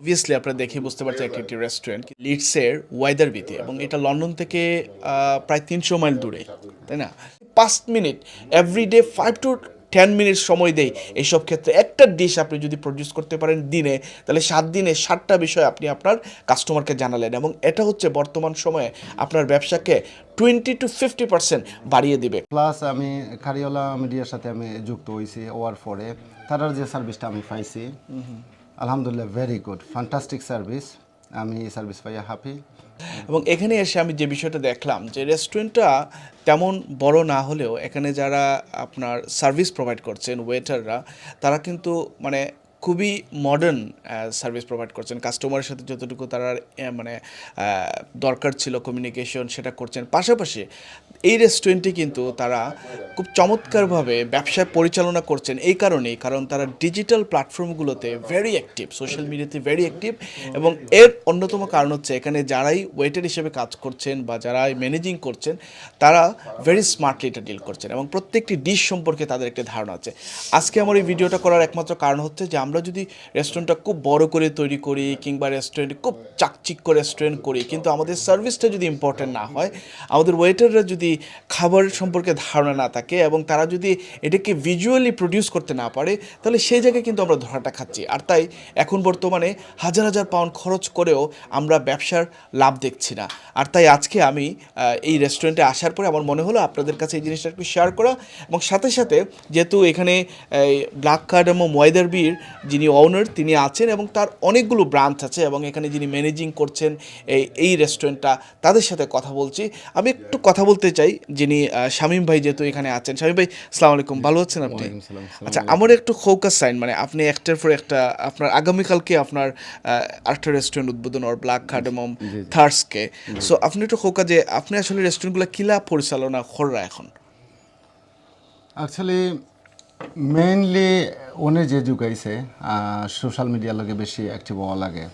Obviously আপনারা দেখে বুঝতে পারছেন একটি একটি রেস্টুরেন্ট লিডসের ওয়েদার বিতে এবং এটা লন্ডন থেকে প্রায় তিনশো মাইল দূরে তাই না? পাঁচ minute everyday five to ten minute সময় দেই এইসব ক্ষেত্রে। একটা ডিশ আপনি যদি প্রডিউস করতে পারেন দিনে তাহলে সাত দিনে সাতটা বিষয় আপনি আপনার কাস্টমারকে জানালেন এবং এটা হচ্ছে বর্তমান সময়ে আপনার ব্যবসাকে টোয়েন্টি টু ফিফটি পার্সেন্ট বাড়িয়ে দিবে। প্লাস আমি কারিওলা মিডিয়ার সাথে আমি যুক্ত হয়েছি ওয়ার পরে তারার যে সার্ভিসটা আমি পাইছি। আলহামদুলিল্লাহ ভেরি গুড ফ্যান্টাস্টিক সার্ভিস আমি এই সার্ভিস পাইয়া হ্যাপি এবং এখানে এসে আমি যে বিষয়টা দেখলাম যে রেস্টুরেন্টটা তেমন বড় না হলেও এখানে যারা আপনার সার্ভিস প্রোভাইড করছেন ওয়েটাররা তারা কিন্তু মানে খুবই মডার্ন সার্ভিস প্রোভাইড করছেন। কাস্টমারের সাথে যতটুকু তারা মানে দরকার ছিল কমিউনিকেশন সেটা করছেন। পাশাপাশি এই রেস্টুরেন্টে কিন্তু তারা খুব চমৎকারভাবে ব্যবসা পরিচালনা করছেন এই কারণেই, কারণ তারা ডিজিটাল প্ল্যাটফর্মগুলোতে ভেরি অ্যাক্টিভ সোশ্যাল মিডিয়াতে ভেরি অ্যাক্টিভ এবং এর অন্যতম কারণ হচ্ছে এখানে যারাই ওয়েটার হিসেবে কাজ করছেন বা যারাই ম্যানেজিং করছেন, তারা ভেরি স্মার্টলি এটা ডিল করছেন এবং প্রত্যেকটি ডিশ সম্পর্কে তাদের একটা ধারণা আছে। আজকে আমার এই ভিডিওটা করার একমাত্র কারণ হচ্ছে যে আমরা যদি রেস্টুরেন্টটা খুব বড় করে তৈরি করি কিংবা রেস্টুরেন্ট খুব চাকচিক্য রেস্টুরেন্ট করি, কিন্তু আমাদের সার্ভিসটা যদি ইম্পর্টেন্ট না হয়, আমাদের ওয়েটাররা যদি খাবার সম্পর্কে ধারণা না থাকে এবং তারা যদি এটাকে ভিজুয়ালি প্রডিউস করতে না পারে, তাহলে সেই জায়গায় কিন্তু আমরা ধরাটা খাচ্ছি। আর তাই এখন বর্তমানে হাজার হাজার পাউন্ড খরচ করেও আমরা ব্যবসার লাভ দেখছি না। আর তাই আজকে আমি এই রেস্টুরেন্টে আসার পরে আমার মনে হলো আপনাদের কাছে এই জিনিসটা একটু শেয়ার করা এবং সাথে সাথে যেহেতু এখানে ব্ল্যাক কার্ড এবং ময়দার বীর যিনি ওনার তিনি আছেন এবং তার অনেকগুলো ব্রাঞ্চ আছে এবং এখানে যিনি ম্যানেজিং করছেন এই এই রেস্টুরেন্টটা তাদের সাথে কথা বলছি। আমি একটু কথা বলতে চাই যিনি শামীম ভাই যেহেতু এখানে আছেন। শামীম ভাই সালাম আলাইকুম। ভালো আছেন আপনি? আচ্ছা আমার একটু ফোকাস সাইন মানে আপনি একটার পর একটা আপনার আগামীকালকে আপনার আরেকটা রেস্টুরেন্ট উদ্বোধন ওর ব্ল্যাক কার্ডেমম থার্সকে সো আপনি একটু খোকা যে আপনি আসলে রেস্টুরেন্টগুলো কিলা পরিচালনা করা এখন? অ্যাকচুয়ালি মেইনলি উনি যে যুগাইছে সোশ্যাল মিডিয়ার লগে বেশি অ্যাক্টিভ হওয়া লাগে।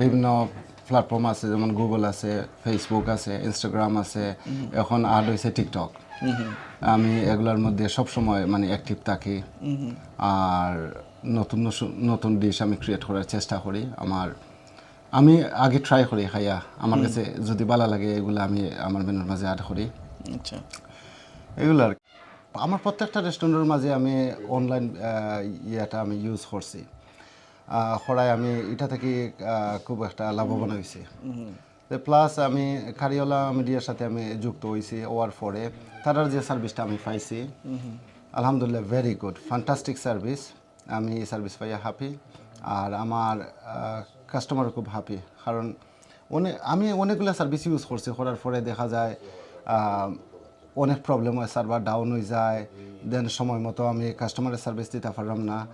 বিভিন্ন প্ল্যাটফর্ম আছে যেমন গুগল আছে ফেসবুক আছে ইনস্টাগ্রাম আছে এখন আর্ট হয়েছে টিকটক আমি এগুলোর মধ্যে সব সময় মানে অ্যাক্টিভ থাকি। আর নতুন নতুন ডিশ আমি ক্রিয়েট করার চেষ্টা করি। আমার আমি আগে ট্রাই করি খাইয়া। আমার কাছে যদি ভালো লাগে এগুলো আমি আমার মেনুর মাঝে অ্যাড করি। আচ্ছা। এগুলো আর কি। আমার প্রত্যেকটা রেস্টুরেন্টের মাঝে আমি অনলাইন ইয়েটা আমি ইউজ করছি। সদায় আমি এটা থেকে খুব একটা লাভবান হয়েছি। প্লাস আমি কারিওলা মিডিয়ার সাথে আমি যুক্ত হয়েছি ওয়ার পরে তারার যে সার্ভিসটা আমি পাইছি আলহামদুলিল্লাহ ভেরি গুড ফ্যান্টাস্টিক সার্ভিস আমি এই সার্ভিস পাইয়া হ্যাপি আর আমার কাস্টমারও খুব হ্যাপি কারণ অনেক আমি অনেকগুলো সার্ভিস ইউজ করছি। করার পরে দেখা যায় অনেক প্রবলেম হয় সার্ভার ডাউন হয়ে যায় দেন সময় মতো আমি কাস্টমারের সার্ভিস দিতে পারলাম না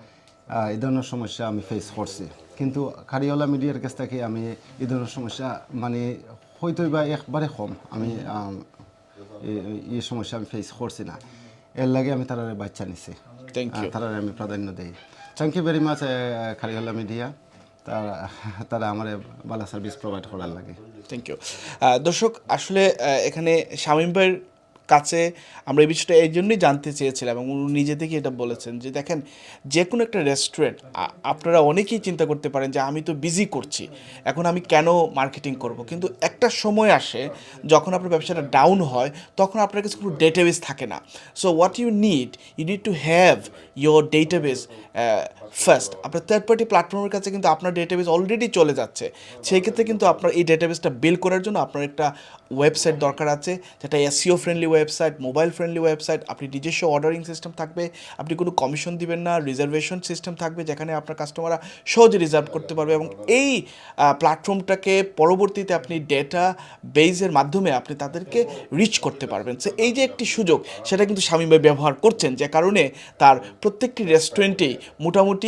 এই ধরনের সমস্যা আমি ফেস করছি। কিন্তু কারিওলা মিডিয়ার কাছ থেকে আমি এই ধরনের সমস্যা মানে হয়তো বা একবারে কম আমি এই- সমস্যা আমি ফেস করছি না। এর লাগে আমি তার বাচ্চা নিছি। Thank you. তারা আমি প্রাধান্য দিই। থ্যাংক ইউ ভেরি মাচ কারিওলা মিডিয়া তারা তারা আমার ভালো সার্ভিস প্রোভাইড করার লাগে। থ্যাংক ইউ দর্শক আসলে এখানে শামীম ভাইয়ের কাছে আমরা এই বিষয়টা এই জন্যই জানতে চেয়েছিলাম এবং উনি নিজে থেকে এটা বলেছেন যে দেখেন যে কোনো একটা রেস্টুরেন্ট আপনারা অনেকেই চিন্তা করতে পারেন যে আমি তো বিজি করছি, এখন আমি কেন মার্কেটিং করব? কিন্তু একটা সময় আসে যখন আপনার ব্যবসাটা ডাউন হয়, তখন আপনার কাছে কোনো ডেটাবেস থাকে না। So what you need you need to have your database first আপনার থার্ড পার্টি প্ল্যাটফর্মের কাছে কিন্তু আপনার ডেটাবেস অলরেডি চলে যাচ্ছে। সেই ক্ষেত্রে কিন্তু আপনার এই ডেটাবেসটা বিল করার জন্য আপনার একটা ওয়েবসাইট দরকার আছে, যেটা SEO friendly website mobile friendly website আপনি নিজস্ব অর্ডারিং সিস্টেম থাকবে, আপনি কোনো কমিশন দিবেন না রিজার্ভেশন সিস্টেম থাকবে, যেখানে আপনার কাস্টমাররা সহজে রিজার্ভ করতে পারবে এবং এই প্ল্যাটফর্মটাকে পরবর্তীতে আপনি ডেটা বেজের মাধ্যমে আপনি তাদেরকে রিচ করতে পারবেন। সো এই যে একটি সুযোগ, সেটা কিন্তু স্বামী ব্যবহার করছেন, যে কারণে তার প্রত্যেকটি রেস্টুরেন্টেই মোটামুটি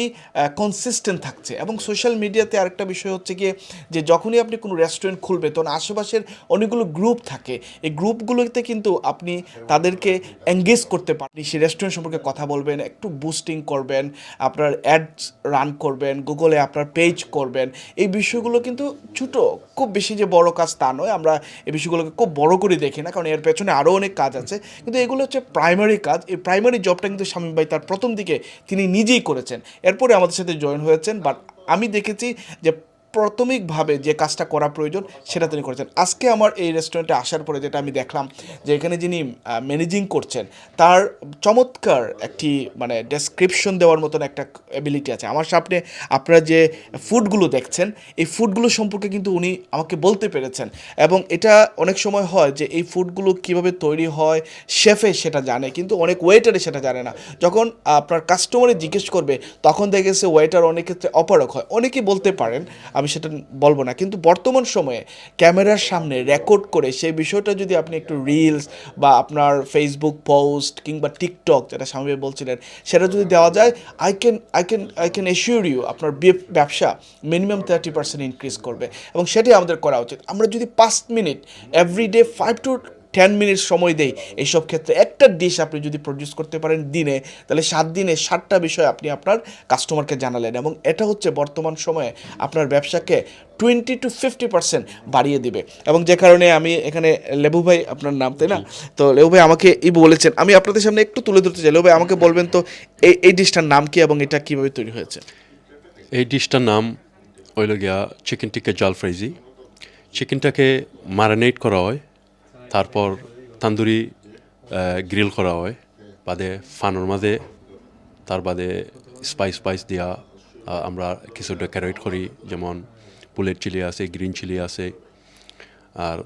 কনসিস্টেন্ট থাকছে। এবং সোশ্যাল মিডিয়াতে আরেকটা বিষয় হচ্ছে গিয়ে যে, যখনই আপনি কোনো রেস্টুরেন্ট খুলবে, তখন আশেপাশের অনেকগুলো গ্রুপ থাকে। এই গ্রুপগুলোতে কিন্তু আপনি তাদেরকে এঙ্গেজ করতে পারেন। সেই রেস্টুরেন্ট সম্পর্কে কথা বলবেন, একটু বুস্টিং করবেন, আপনার অ্যাডস রান করবেন গুগলে আপনার পেজ করবেন। এই বিষয়গুলো কিন্তু ছোটো, খুব বেশি যে বড় কাজ তা নয়। আমরা এই বিষয়গুলোকে খুব বড় করে দেখি না, কারণ এর পেছনে আরও অনেক কাজ আছে। কিন্তু এগুলো হচ্ছে প্রাইমারি কাজ। এই প্রাইমারি জবটা কিন্তু স্বামী ভাই তার প্রথম দিকে তিনি নিজেই করেছেন। এরপরে আমাদের সাথে জয়েন হয়েছেন বাট আমি দেখেছি যে প্রাথমিকভাবে যে কাজটা করা প্রয়োজন, সেটা তিনি করেছেন। আজকে আমার এই রেস্টুরেন্টে আসার পরে যেটা আমি দেখলাম, যে এখানে যিনি ম্যানেজিং করছেন, তার চমৎকার একটি মানে ডেসক্রিপশন দেওয়ার মতন একটা এবিলিটি আছে। আমার সামনে আপনারা যে ফুডগুলো দেখছেন, এই ফুডগুলো সম্পর্কে কিন্তু উনি আমাকে বলতে পেরেছেন। এবং এটা অনেক সময় হয় যে এই ফুডগুলো কীভাবে তৈরি হয় শেফে সেটা জানে, কিন্তু অনেক ওয়েটারে সেটা জানে না। যখন আপনার কাস্টমারে জিজ্ঞেস করবে, তখন দেখে গেছে ওয়েটার অনেক ক্ষেত্রে অপারক হয়। অনেকেই বলতে পারেন আমি সেটা বলব না। কিন্তু বর্তমান সময়ে ক্যামেরার সামনে রেকর্ড করে সেই বিষয়টা যদি আপনি একটু রিলস বা আপনার ফেসবুক পোস্ট কিংবা টিকটক যেটা স্বামী বলছিলেন, সেটা যদি দেওয়া যায় I can I can I can assure you আপনার ব্যবসা মিনিমাম থার্টি পার্সেন্ট ইনক্রিজ করবে এবং সেটাই আমাদের করা উচিত। আমরা যদি পাঁচ minute everyday five to ten minute সময় দেই, এইসব ক্ষেত্রে একটা ডিশ আপনি যদি প্রডিউস করতে পারেন দিনে তাহলে সাত দিনে ষাটটা বিষয় আপনি আপনার কাস্টমারকে জানালেন এবং এটা হচ্ছে বর্তমান সময়ে আপনার ব্যবসাকে টোয়েন্টি টু ফিফটি পার্সেন্ট বাড়িয়ে দিবে। এবং যে কারণে আমি এখানে লেবু ভাই আপনার নাম তাই না? তো লেবু ভাই আমাকে এই বলেছেন আমি আপনাদের সামনে একটু তুলে ধরতে চাই। লেবু ভাই আমাকে বলবেন তো এই এই ডিশটার নাম কি এবং এটা কীভাবে তৈরি হয়েছে? এই ডিশটার নাম হইল গিয়া চিকেন টিক্কা জাল ফ্রাইজি চিকেনটাকে ম্যারিনেট করা হয় তারপর তান্দুরি গ্রিল করা হয়। বাদে ফানোর মাঝে তার বাদে স্পাইস স্পাইস দিয়া আমরা কিছু ডেকোরেট করি যেমন পুলের চিলি আছে গ্রিন চিলি আছে। আর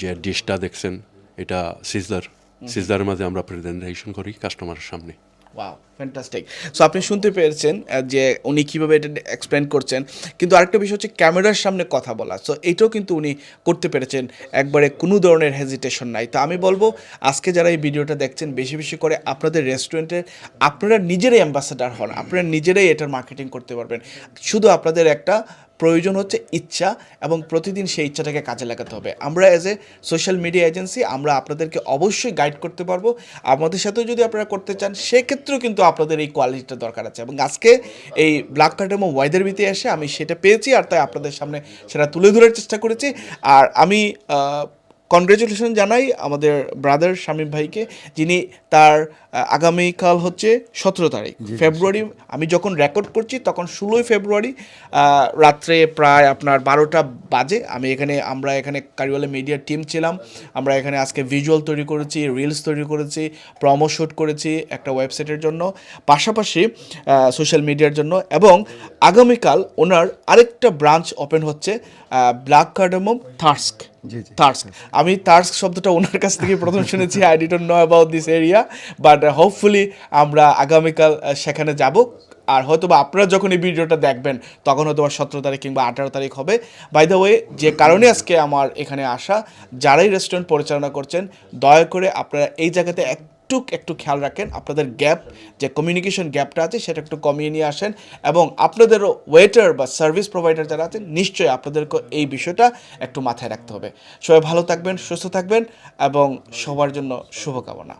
যে ডিশটা দেখছেন এটা সিজার সিজার মাঝে আমরা প্রেজেন্টেশন করি কাস্টমারের সামনে। ওয়াও ফ্যান্টাস্টিক সো আপনি শুনতে পেরেছেন যে উনি কীভাবে এটা এক্সপ্লেন করছেন। কিন্তু আরেকটা বিষয় হচ্ছে ক্যামেরার সামনে কথা বলা। সো এটাও কিন্তু উনি করতে পেরেছেন। একবারে কোনো ধরনের হেজিটেশন নাই। তো আমি বলব, আজকে যারা এই ভিডিওটা দেখছেন, বেশি বেশি করে আপনাদের রেস্টুরেন্টের আপনারা নিজেরাই অ্যাম্বাসাডার হন। আপনারা নিজেরাই এটার মার্কেটিং করতে পারবেন। শুধু আপনাদের একটা প্রয়োজন হচ্ছে ইচ্ছা এবং প্রতিদিন সেই ইচ্ছাটাকে কাজে লাগাতে হবে। আমরা as a social media agency আমরা আপনাদেরকে অবশ্যই গাইড করতে পারব। আমাদের সাথেও যদি আপনারা করতে চান, সেক্ষেত্রেও কিন্তু আপনাদের এই কোয়ালিটিটা দরকার আছে এবং আজকে এই ব্ল্যাক কার্ড এবং ওয়েদার বিতে এসে আমি সেটা পেয়েছি আর তাই আপনাদের সামনে সেটা তুলে ধরার চেষ্টা করেছি। আর আমি কনগ্রেচুলেশন জানাই আমাদের ব্রাদার শামীম ভাইকে যিনি তার আগামীকাল হচ্ছে সতেরো তারিখ ফেব্রুয়ারি আমি যখন রেকর্ড করছি তখন ষোলোই ফেব্রুয়ারি রাত্রে প্রায় আপনার বারোটা বাজে আমি এখানে আমরা এখানে কারিওয়ালা মিডিয়ার টিম ছিলাম আমরা এখানে আজকে ভিজুয়াল তৈরি করেছি রিলস তৈরি করেছি প্রমো শ্যুট করেছি একটা ওয়েবসাইটের জন্য পাশাপাশি সোশ্যাল মিডিয়ার জন্য এবং আগামীকাল ওনার আরেকটা ব্রাঞ্চ ওপেন হচ্ছে ব্ল্যাক কার্ডামম থার্স্ক জি। আমি তার্স শব্দটা ওনার কাছ থেকে প্রথম শুনেছি I didn't know about this area but hopefully আমরা আগামীকাল সেখানে যাব। আর হয়তো বা আপনারা যখন এই ভিডিওটা দেখবেন, তখন হয়তো বা সতেরো তারিখ কিংবা আঠারো তারিখ হবে। বাই দ্য ওয়ে যে কারণে আজকে আমার এখানে আসা, যারাই রেস্টুরেন্ট পরিচালনা করছেন, দয়া করে আপনারা এই জায়গাতে একটু একটু খেয়াল রাখেন, আপনাদের গ্যাপ, যে কমিউনিকেশন গ্যাপটা আছে সেটা একটু কমিয়ে নিয়ে আসেন এবং আপনাদেরও ওয়েটার বা সার্ভিস প্রোভাইডার যারা আছেন, নিশ্চয়ই আপনাদেরকে এই বিষয়টা একটু মাথায় রাখতে হবে। সবাই ভালো থাকবেন, সুস্থ থাকবেন এবং সবার জন্য শুভকামনা।